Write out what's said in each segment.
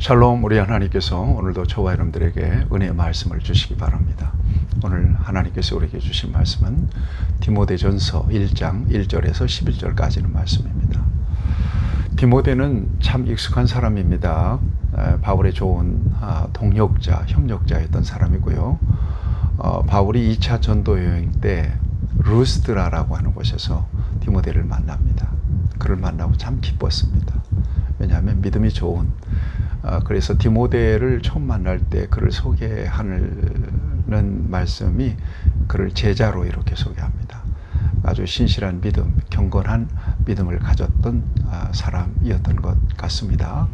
샬롬 우리 하나님께서 오늘도 저와 여러분들에게 은혜의 말씀을 주시기 바랍니다. 오늘 하나님께서 우리에게 주신 말씀은 디모데전서 1장 1절에서 11절까지는 말씀입니다. 디모데는 참 익숙한 사람입니다. 바울의 좋은 아, 동역자, 협력자였던 사람이고요. 어, 바울이 2차 전도 여행 때 루스드라라고 하는 곳에서 디모데를 만납니다. 그를 만나고 참 기뻤습니다. 왜냐하면 믿음이 좋은 어, 그래서 디모데를 처음 만날 때 그를 소개하는 말씀이 그를 제자로 이렇게 소개합니다. 아주 신실한 믿음, 경건한 믿음을 가졌던 아, 사람이었던 것 같습니다.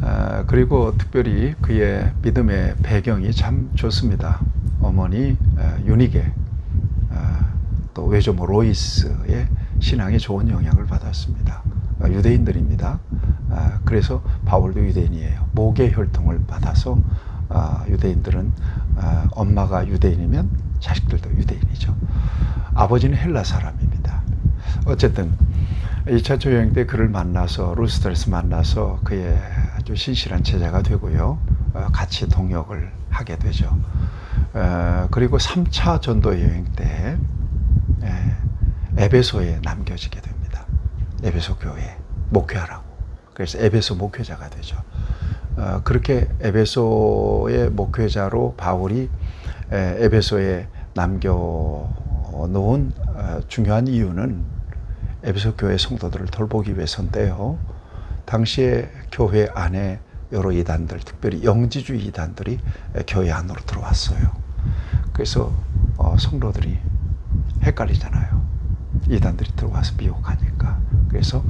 아, 그리고 특별히 그의 믿음의 배경이 참 좋습니다. 어머니 아, 유니게 또 외조모 로이스의 신앙에 좋은 영향을 받았습니다. 유대인들입니다. 그래서 바울도 유대인이에요. 모계 혈통을 받아서 유대인들은 엄마가 유대인이면 자식들도 유대인이죠. 아버지는 헬라 사람입니다. 어쨌든 2차 조여행 때 그를 만나서 루스터에서 만나서 그의 아주 신실한 제자가 되고요. 어, 같이 동역을 하게 되죠. 어, 그리고 3차 전도 여행 때 예, 에베소에 남겨지게 됩니다. 에베소 교회 목회하라고. 그래서 에베소 목회자가 되죠. 어, 그렇게 에베소의 목회자로 바울이 에 베소에 남겨 놓은 중요한 이유는 에베소 교회 성도들을 돌보기 위해서인데요. 당시에 교회 안에 여러 이단들, 특별히 영지주의 이단들이 교회 안으로 들어왔어요. 그래서 어, 성도들이 헷갈리잖아요. 이단들이 들어와서 미혹하니까. 그래서 어,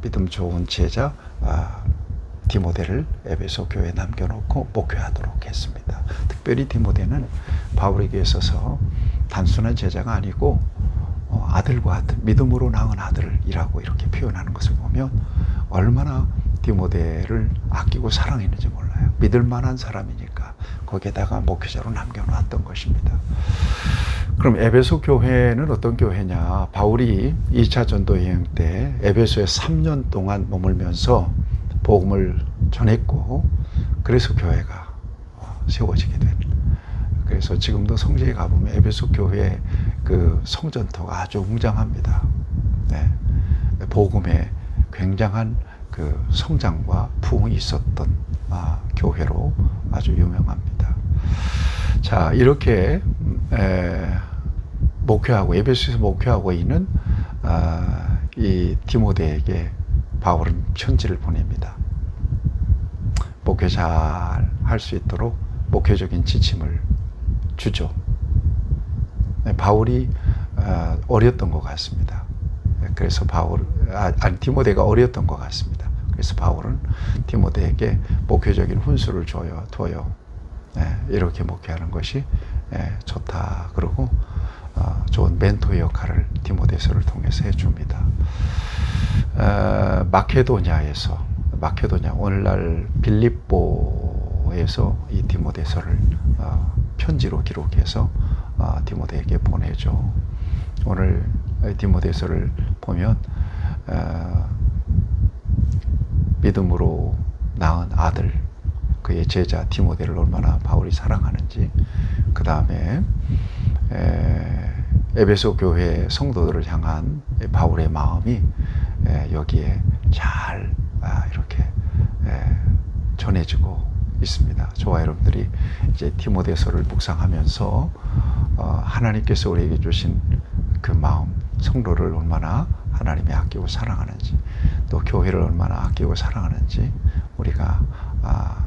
믿음 좋은 제자 아, 디모데를 에베소 교회에 남겨놓고 목회하도록 했습니다. 특별히 디모데는 바울에게 있어서 단순한 제자가 아니고 어, 아들과 아들, 믿음으로 낳은 아들이라고 이렇게 표현하는 것을 보면 얼마나 디모데를 아끼고 사랑했는지 몰라요. 믿을 만한 사람이니까 거기에다가 목회자로 남겨놓았던 것입니다. 그럼 에베소 교회는 어떤 교회냐? 바울이 2차 전도 여행 때 에베소에 3년 동안 머물면서 복음을 전했고 그래서 교회가 세워지게 된. 그래서 지금도 성지에 가보면 에베소 교회 그 성전터가 아주 웅장합니다. 네. 복음에 굉장한 그 성장과 부흥이 있었던 아, 교회로 아주 유명합니다. 자 이렇게 에, 목회하고 에베소에서 목회하고 있는 아, 이 디모데에게 바울은 편지를 보냅니다. 목회 잘 할 수 있도록 목회적인 지침을 주죠. 네, 바울이 어, 어렸던 것 같습니다. 네, 그래서 바울, 아, 디모데가 어렸던 것 같습니다. 그래서 바울은 디모데에게 목회적인 훈수를 줘요, 둬요. 네, 이렇게 목회하는 것이 좋다. 그러고 어, 좋은 멘토의 역할을 디모데서를 통해서 해줍니다. 어, 마케도냐에서 마케도냐 오늘날 빌립보에서 이 디모데서를 편지로 기록해서 어, 디모데에게 보내죠. 오늘 디모데서를 보면 어, 믿음으로 낳은 아들 그의 제자 디모데를 얼마나 바울이 사랑하는지 그 다음에 에베소 교회 성도들을 향한 바울의 마음이 여기에 잘 아, 이렇게 전해지고 있습니다. 저와 여러분들이 이제 디모데서를 묵상하면서 어, 하나님께서 우리에게 주신 그 마음, 성도를 얼마나 하나님이 아끼고 사랑하는지, 또 교회를 얼마나 아끼고 사랑하는지 우리가 아,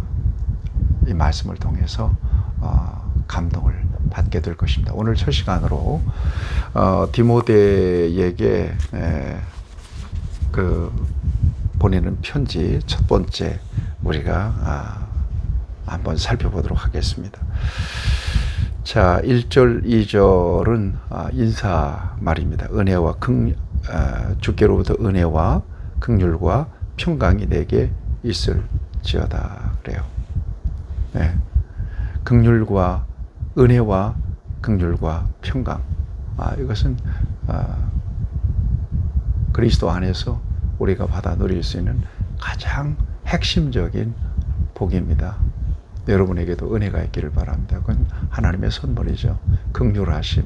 이 말씀을 통해서 어, 감동을 받게 될 것입니다. 오늘 첫 시간으로 어, 디모데에게 그 보내는 편지 첫 번째 우리가 아, 한번 살펴보도록 하겠습니다. 자, 1절, 2절은 아, 인사 말입니다. 은혜와 극, 아, 주께로부터 은혜와 극률과 평강이 내게 있을지어다 그래요. 네. 극률과 은혜와 극률과 평강. 아, 이것은 아, 그리스도 안에서 우리가 받아 누릴 수 있는 가장 핵심적인 복입니다. 여러분에게도 은혜가 있기를 바랍니다. 그건 하나님의 선물이죠. 극률하심,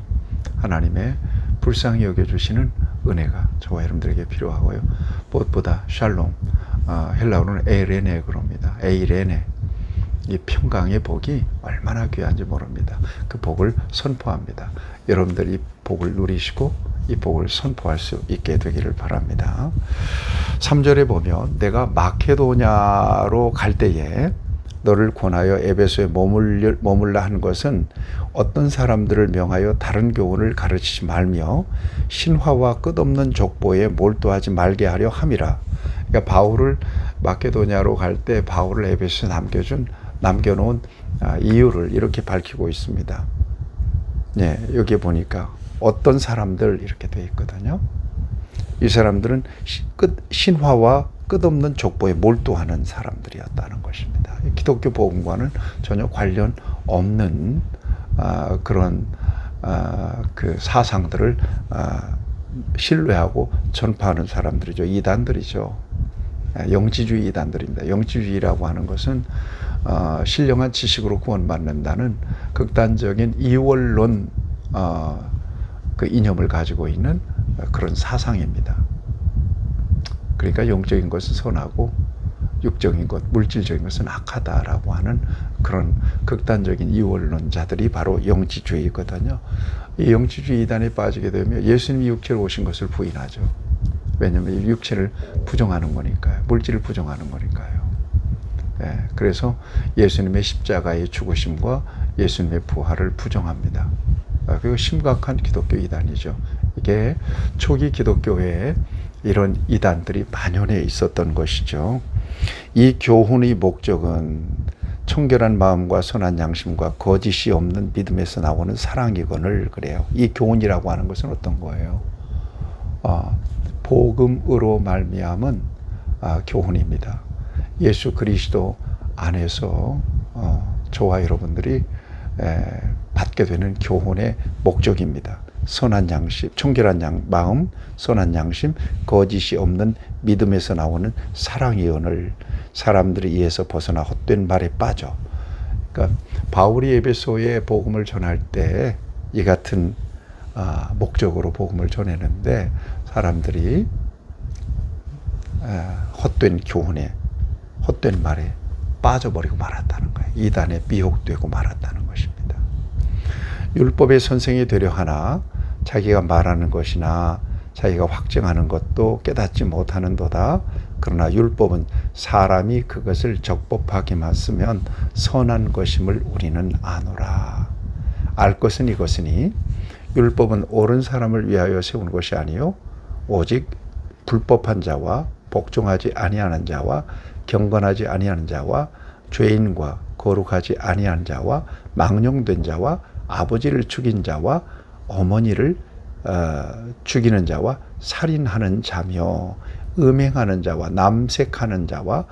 하나님의 불쌍히 여겨주시는 은혜가 저와 여러분들에게 필요하고요. 무엇보다 샬롬, 어, 헬라어로는 에이레네 그럽니다. 에이레네. 이 평강의 복이 얼마나 귀한지 모릅니다. 그 복을 선포합니다. 여러분들 이 복을 누리시고 이 복을 선포할 수 있게 되기를 바랍니다. 3절에 보면 내가 마케도냐로 갈 때에 너를 권하여 에베소에 머물라 한 것은 어떤 사람들을 명하여 다른 교훈을 가르치지 말며 신화와 끝없는 족보에 몰두하지 말게 하려 함이라. 그러니까 바울을 마케도냐로 갈 때 바울을 에베소에 남겨준 남겨놓은 아, 이유를 이렇게 밝히고 있습니다. 네, 여기 보니까 어떤 사람들 이렇게 되어 있거든요. 이 사람들은 끝 신화와 끝없는 족보에 몰두하는 사람들이었다는 것입니다. 기독교 복음과는 전혀 관련 없는 아, 그런 아, 그 사상들을 아, 신뢰하고 전파하는 사람들이죠. 이단들이죠. 아, 영지주의 이단들입니다. 영지주의라고 하는 것은 어, 신령한 지식으로 구원받는다는 극단적인 이원론 어, 그 이념을 가지고 있는 그런 사상입니다. 그러니까 영적인 것은 선하고 육적인 것, 물질적인 것은 악하다라고 하는 그런 극단적인 이원론자들이 바로 영지주의거든요. 이 영지주의 이단에 빠지게 되면 예수님이 육체로 오신 것을 부인하죠. 왜냐하면 육체를 부정하는 거니까요. 물질을 부정하는 거니까요. 예, 그래서 예수님의 십자가의 죽으심과 예수님의 부활을 부정합니다. 아, 그리고 심각한 기독교 이단이죠. 이게 초기 기독교회에 이런 이단들이 만연해 있었던 것이죠. 이 교훈의 목적은 청결한 마음과 선한 양심과 거짓이 없는 믿음에서 나오는 사랑이건을 그래요. 이 교훈이라고 하는 것은 어떤 거예요? 아, 복음으로 말미암은 아, 교훈입니다. 예수 그리스도 안에서 어, 저와 여러분들이 에, 받게 되는 교훈의 목적입니다. 선한 양심, 청결한 양, 마음, 선한 양심, 거짓이 없는 믿음에서 나오는 사랑의 언을 사람들이 이에서 벗어나 헛된 말에 빠져. 그러니까 바울이 에베소에 복음을 전할 때 이 같은 아, 목적으로 복음을 전했는데 사람들이 아, 헛된 교훈에 헛된 말에 빠져버리고 말았다는 거예요. 이단에 미혹되고 말았다는 것입니다. 율법의 선생이 되려 하나 자기가 말하는 것이나 자기가 확증하는 것도 깨닫지 못하는도다. 그러나 율법은 사람이 그것을 적법하게만 쓰면 선한 것임을 우리는 아노라. 알 것은 이것이니 율법은 옳은 사람을 위하여 세운 것이 아니요 오직 불법한 자와 복종하지 아니하는 자와 경건하지 아니하는 자와 죄인과 거룩하지 아니한 자와 망령된 자와 아버지를 죽인 자와 어머니를 어, 죽이는 자와 살인하는 자며 음행하는 자와 남색하는 자와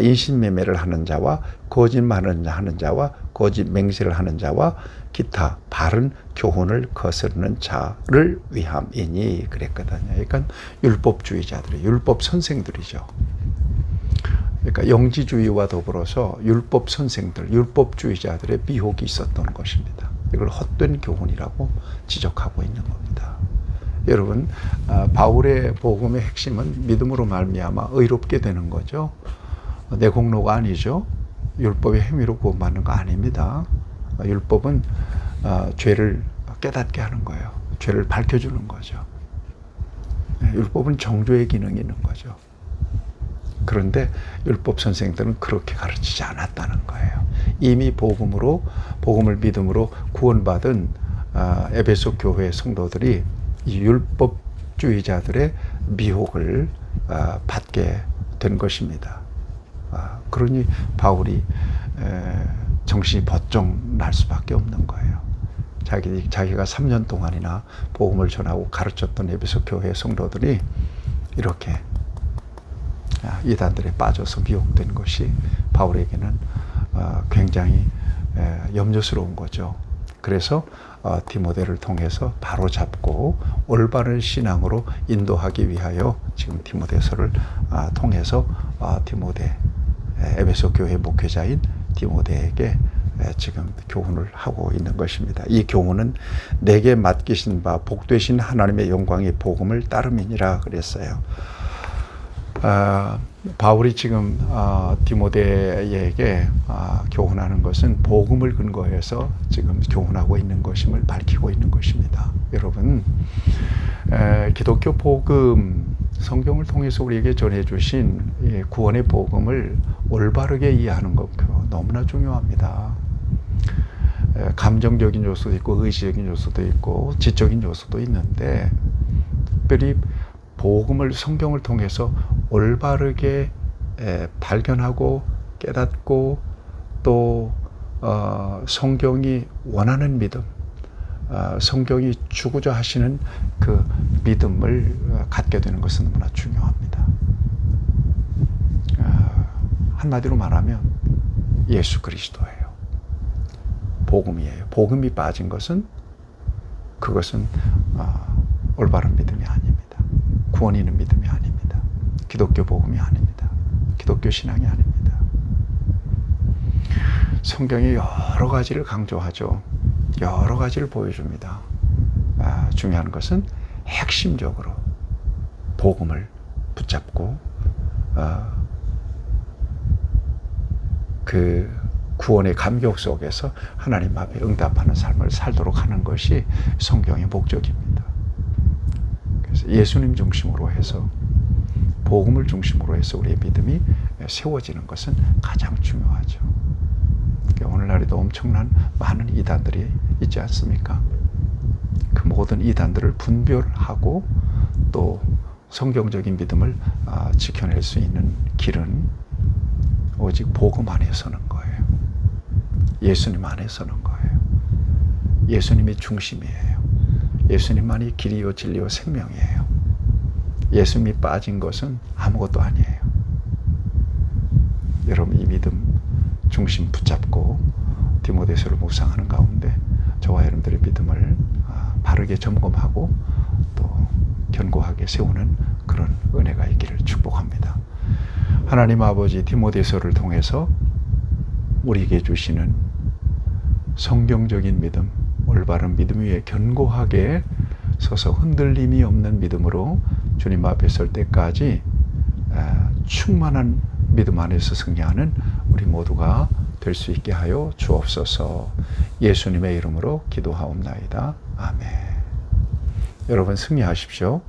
인신매매를 하는 자와 거짓말을 하는 자와 거짓 맹세를 하는 자와 기타 바른 교훈을 거스르는 자를 위함이니 그랬거든요. 그러니까 율법주의자들이 율법 선생들이죠. 그러니까 영지주의와 더불어서 율법 선생들, 율법주의자들의 미혹이 있었던 것입니다. 이걸 헛된 교훈이라고 지적하고 있는 겁니다. 여러분, 아, 바울의 복음의 핵심은 믿음으로 말미암아 의롭게 되는 거죠. 내 공로가 아니죠. 율법의 행위로 구원받는 거 아닙니다. 율법은 아, 죄를 깨닫게 하는 거예요. 죄를 밝혀주는 거죠. 네, 율법은 정조의 기능이 있는 거죠. 그런데 율법 선생들은 그렇게 가르치지 않았다는 거예요. 이미 복음으로 복음을 믿음으로 구원받은 아, 에베소 교회 성도들이 이 율법주의자들의 미혹을 아, 받게 된 것입니다. 아, 그러니 바울이 정신이 버쩍 날 수밖에 없는 거예요. 자기 자기가 3년 동안이나 복음을 전하고 가르쳤던 에베소 교회 성도들이 이렇게 아, 이단들에 빠져서 미혹된 것이 바울에게는 어, 굉장히 염려스러운 거죠. 그래서 어, 디모데를 통해서 바로 잡고 올바른 신앙으로 인도하기 위하여 지금 디모데서를 아, 통해서 어, 디모데 에베소 교회 목회자인 디모데에게 지금 교훈을 하고 있는 것입니다. 이 교훈은 내게 맡기신 바 복되신 하나님의 영광의 복음을 따름이니라 그랬어요. 아, 바울이 지금 아, 디모데에게 아, 교훈하는 것은 복음을 근거해서 지금 교훈하고 있는 것임을 밝히고 있는 것입니다. 여러분, 에, 기독교 복음 성경을 통해서 우리에게 전해주신 구원의 복음을 올바르게 이해하는 것 너무나 중요합니다. 감정적인 요소도 있고 의지적인 요소도 있고 지적인 요소도 있는데 특별히 복음을 성경을 통해서 올바르게 발견하고 깨닫고 또 어, 성경이 원하는 믿음, 어, 성경이 주고자 하시는 그 믿음을 어, 갖게 되는 것은 너무나 중요합니다. 한마디로 말하면 예수 그리스도예요. 복음이에요. 복음이 빠진 것은 그것은 올바른 믿음이 아닙니다. 구원 있는 믿음이. 기독교 복음이 아닙니다. 기독교 신앙이 아닙니다. 성경이 여러 가지를 강조하죠. 여러 가지를 보여줍니다. 아, 중요한 것은 핵심적으로 복음을 붙잡고 아, 그 구원의 감격 속에서 하나님 앞에 응답하는 삶을 살도록 하는 것이 성경의 목적입니다. 그래서 예수님 중심으로 해서 복음을 중심으로 해서 우리의 믿음이 세워지는 것은 가장 중요하죠. 그러니까 오늘날에도 엄청난 많은 이단들이 있지 않습니까? 그 모든 이단들을 분별하고 또 성경적인 믿음을 아, 지켜낼 수 있는 길은 오직 복음 안에 서는 거예요. 예수님 안에 서는 거예요. 예수님이 중심이에요. 예수님만이 길이요 진리요 생명이에요. 예수님이 빠진 것은 아무것도 아니에요. 여러분 이 믿음 중심 붙잡고 디모데서를 묵상하는 가운데 저와 여러분들의 믿음을 아, 바르게 점검하고 또 견고하게 세우는 그런 은혜가 있기를 축복합니다. 하나님 아버지 디모데서를 통해서 우리에게 주시는 성경적인 믿음, 올바른 믿음 위에 견고하게 서서 흔들림이 없는 믿음으로 주님 앞에 설 때까지 충만한 믿음 안에서 승리하는 우리 모두가 될 수 있게 하여 주옵소서 예수님의 이름으로 기도하옵나이다. 아멘. 여러분 승리하십시오.